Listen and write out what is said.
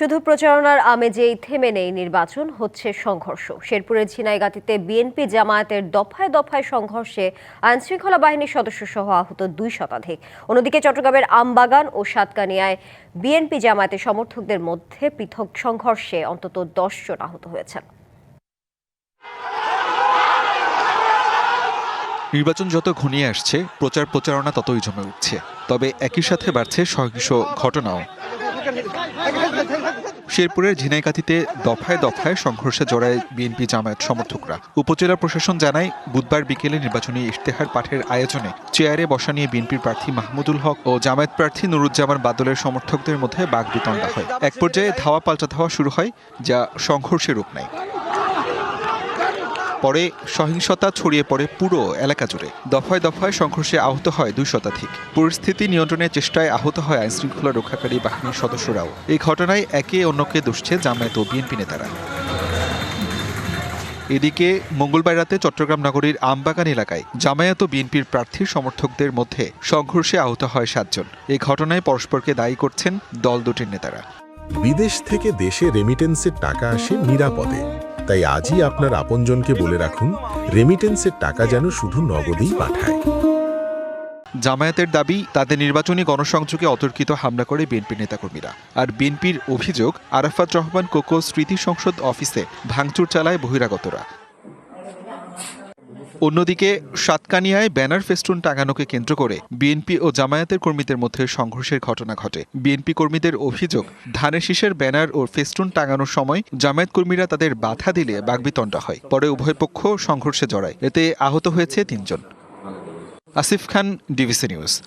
শুধু প্রচারণার আমেজেই থেমে নেই নির্বাচন, হচ্ছে সংঘর্ষ। শেরপুরের ঝিনাইগাতিতে বিএনপি জামায়াতের দফায় দফায় সংঘর্ষে আইনশৃঙ্খলা বাহিনীর সদস্য সহ আহত দুই শতাধিক। অন্যদিকে চট্টগ্রামের আমবাগান ও সাতকানিয়ায় বিএনপি জামায়াতের সমর্থকদের মধ্যে পৃথক সংঘর্ষে অন্তত দশ জন আহত হয়েছেন। নির্বাচন যত ঘনিয়ে আসছে, প্রচার প্রচারণা ততই জমে উঠছে। তবে একই সাথে বাড়ছে সহিংস ঘটনাও। শেরপুরের ঝিনাইকাতিতে দফায় দফায় সংঘর্ষে জড়ায় বিএনপি জামায়াত সমর্থকরা। উপজেলা প্রশাসন জানায়, বুধবার বিকেলে নির্বাচনী ইশতেহার পাঠের আয়োজনে চেয়ারে বসা নিয়ে বিএনপির প্রার্থী মাহমুদুল হক ও জামায়াত প্রার্থী নুরুজ্জামান বাদলের সমর্থকদের মধ্যে বাঘ বাগবিতণ্ডা হয়। এক পর্যায়ে ধাওয়া পাল্টা ধাওয়া শুরু হয়, যা সংঘর্ষে রূপ নেয়। পরে সহিংসতা ছড়িয়ে পড়ে পুরো এলাকা জুড়ে। দফায় দফায় সংঘর্ষে আহত হয় দুই শতাধিক। পরিস্থিতি নিয়ন্ত্রণের চেষ্টায় আহত হয় আইনশৃঙ্খলা রক্ষাকারী বাহিনীর সদস্যরাও। এই ঘটনায় একে অন্যকে দুষছে জামায়াত ও বিএনপি নেতারা। এদিকে মঙ্গলবার রাতে চট্টগ্রাম নগরীর আমবাগান এলাকায় জামায়াত ও বিএনপির প্রার্থীর সমর্থকদের মধ্যে সংঘর্ষে আহত হয় সাতজন। এই ঘটনায় পরস্পরকে দায়ী করছেন দল দুটির নেতারা। বিদেশ থেকে দেশে রেমিটেন্সের টাকা আসে নিরাপদে। তাই আজই আপনার আপনজনকে বলে রাখুন রেমিটেন্সের টাকা যেন শুধু নগদেই পাঠায়। জামায়াতের দাবি, তাদের নির্বাচনী গণসংযোগে অতর্কিত হামলা করে বিএনপি নেতাকর্মীরা। আর বিএনপির অভিযোগ, আরাফাত রহমান কোকো স্মৃতি সংসদ অফিসে ভাঙচুর চালায় বহিরাগতরা। অন্যদিকে, সাতকানিয়ায় ব্যানার ফেস্টুন টাঙানোকে কেন্দ্র করে বিএনপি ও জামায়াতের কর্মীদের মধ্যে সংঘর্ষের ঘটনা ঘটে। বিএনপি কর্মীদের অভিযোগ, ধানের শীষের ব্যানার ও ফেস্টুন টাঙানোর সময় জামায়াত কর্মীরা তাদের বাধা দিলে বাগবিতণ্ডা হয়। পরে উভয় পক্ষ সংঘর্ষে জড়ায়। এতে আহত হয়েছে তিনজন। Asif Khan DVC news.